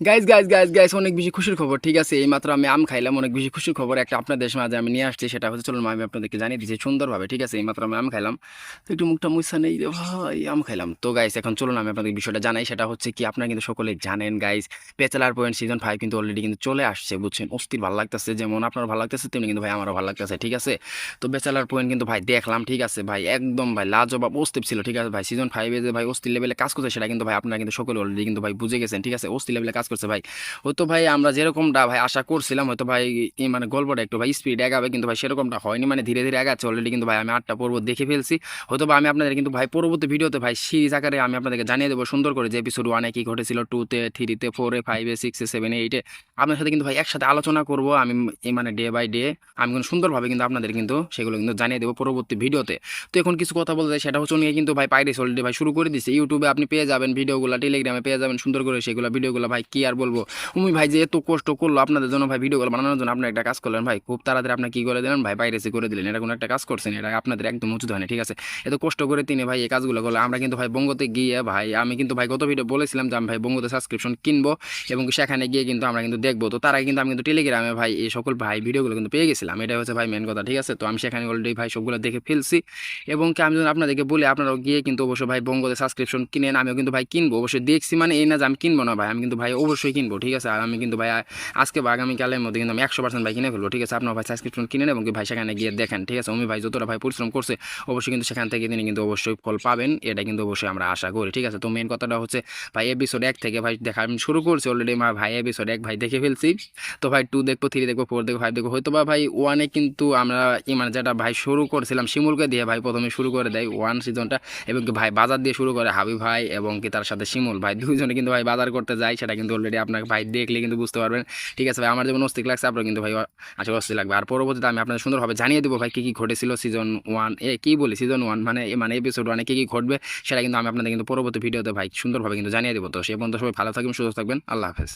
Guys guys guys guys অনেক বেশি খুশির খবর, ঠিক আছে? এই মাত্র আমি আম খাইলাম, অনেক বেশি খুশির খবর একটা আপনাদের মাঝে আমি নিয়ে আসছি, সেটা হচ্ছে, চলুন, আমি আপনাদেরকে জানিয়ে দিচ্ছি সুন্দরভাবে, ঠিক আছে? এই মাত্র আমি আম খাইলাম। তো একটু মুখটা মুছা নেই ভাই, আম খাইলাম। তো গাইজ এখন চলুন, আমি আপনাদের বিষয়টা জানাই, সেটা হচ্ছে কি, আপনারা কিন্তু সকলে জানেন guys bachelor point season five কিন্তু অলরেডি কিন্তু চলে আসছে, বুঝছেন? অস্থির ভালো লাগতেছে, যেমন আপনার ভালো লাগতেছে, তেমনি কিন্তু ভাই আমারও ভালো লাগতেছে, ঠিক আছে? তো ব্যাচেলার পয়েন্ট কিন্তু ভাই দেখলাম, ঠিক আছে? ভাই একদম ভাই লাজবাব অস্থির ছিল, ঠিক আছে? ভাই সিজন ফাইভে যে ভাই অস্থির লেভেলে কাজ করছে, সেটা কিন্তু ভাই আপনারা কিন্তু সকলে অলরেডি কিন্তু ভাই বুঝে গেছেন, ঠিক আছে? অস্থির লেভেলে কাজ করছে ভাই। হয়তো ভাই আমরা যেরকমটা ভাই আশা করছিলাম, হয়তো ভাই এই মানে গল্পটা একটু ভাই স্পিড আগাবে কিন্তু ভাই সেরকমটা হয়নি। মানে ধীরে ধীরে আগাচ্ছে অলরেডি কিন্তু ভাই আমি আটটা পর্ব দেখে ফেলছি। হয়তো বা আমি আপনাদের কিন্তু ভাই পরবর্তী ভিডিওতে ভাই সিরিজ আকারে আমি আপনাদেরকে জানিয়ে দেবো সুন্দর করে যে এপিসোড ওয়ানে কী ঘটেছিল টুতে থ্রিতে ফোরে ফাইভে সিক্সে সেভেনে এইটে আপনার সাথে কিন্তু ভাই একসাথে আলোচনা করব, আমি মানে ডে বাই ডে আমি কিন্তু সুন্দরভাবে কিন্তু আপনাদের কিন্তু সেগুলো কিন্তু জানিয়ে দেবো পরবর্তী ভিডিওতে। তো এখন কিছু কথা বলতে সেটা হচ্ছে নিয়ে কিন্তু ভাই পাইরেস অলরেডি ভাই শুরু করে দিচ্ছে ইউটিউবে আপনি পেয়ে যাবেন ভিডিওগুলো টেলিগ্রামে পেয়ে যাবেন সুন্দর করে সেগুলো, ভিডিওগুলো ভাই কি আর বলব? উমি ভাই যে এত কষ্ট করল আপনাদের জন্য ভাই ভিডিওগুলো বানানোর জন্য, আপনি একটা কাজ করলেন ভাই। খুব তাড়াতাড়ি আপনি কি করে দিলেন? ভাই পাইরেসি করে দিলেন। এটা কোনো একটা কাজ করছেন, এটা আপনাদের একদম উচিত হয়নি, ঠিক আছে? এত কষ্ট করে তিনি ভাই এই কাজগুলো করল আমরা কিন্তু ভাই বঙ্গতে গিয়ে ভাই, আমি কিন্তু ভাই গত ভিডিও বলেছিলাম যে আমি ভাই বঙ্গতে সাবস্ক্রিপশন কিনবো এবং সেখানে গিয়ে কিন্তু আমরা কিন্তু দেখব। তো তার কিন্তু আমি কিন্তু টেলিগ্রামে ভাই এই সকল ভাই ভিডিওগুলো কিন্তু পেয়ে গেছিলাম। এটা হচ্ছে ভাই মেন কথা, ঠিক আছে? তো আমি সেখানে অলরেডি ভাই সবগুলো দেখে ফেলছি এবং কি আমি যদি আপনাদেরকে বলি, আপনারাও গিয়ে কিন্তু অবশ্যই ভাই বঙ্গতে সাবস্ক্রিপশন কিনেন, আমিও কিন্তু ভাই কিনবো। অবশ্যই দেখছি মানে এই না যে আমি কিনবো না ভাই, আমি কিন্তু ভাই অবশ্যই কিনবো, ঠিক আছে? আর আমি কিন্তু ভাই আজকে বা আগামীকালের মধ্যে কিন্তু আমি একশো পার্সেন্ট ভাই কিনে ফেলব, ঠিক আছে? আপনার ভাই সাবস্ক্রিপশন কিনেন এবং ভাই সেখানে গিয়ে দেখেন, ঠিক আছে? অমি ভাই যতটা ভাই পরিশ্রম করছে, অবশ্যই কিন্তু সেখান থেকে তিনি কিন্তু অবশ্যই ফল পাবেন, এটা কিন্তু অবশ্যই আমরা আশা করি, ঠিক আছে? তো মেন কথাটা হচ্ছে, ভাই এপিসোড এক থেকে ভাই দেখা আমি শুরু করছি অলরেডি মা ভাই এপিসোড এক ভাই দেখে ফেলছি। তো ভাই টু দেখব থ্রি দেখব ফোর দেখব ফাইভ দেখব, হয়তো বা ভাই ওয়ানে কিন্তু আমরা মানে যেটা ভাই শুরু করেছিলাম, শিমুলকে দিয়ে ভাই প্রথমে শুরু করে দেয় ওয়ান সিজনটা এবং ভাই বাজার দিয়ে শুরু করে হাবি ভাই এবং কি তার সাথে শিমুল ভাই দুজনে কিন্তু ভাই বাজার করতে যায়, সেটা কিন্তু অলরেডি আপনাকে ভাই দেখলে কিন্তু বুঝতে পারবেন। ঠিক আছে ভাই, আমার যেমন অস্তিক লাগছে আপনার কিন্তু ভাই আশা অস্থির লাগবে। আর পরবর্তীতে আমি আপনাদের সুন্দরভাবে জানিয়ে দেবো ভাই, কী কী ঘটেছিল সিজন ওয়ান এ। কী বলি? সিজন ওয়ান মানে মানে এপিসোড ওয়ানে কী কী ঘটবে, সেটা কিন্তু আমি আপনাদের কিন্তু পরবর্তী ভিডিওতে ভাই সুন্দরভাবে কিন্তু জানিয়ে দেবো। তো সে পর্যন্ত সবাই ভালো থাকবেন, সুস্থ থাকবেন। আল্লাহ হাফেজ।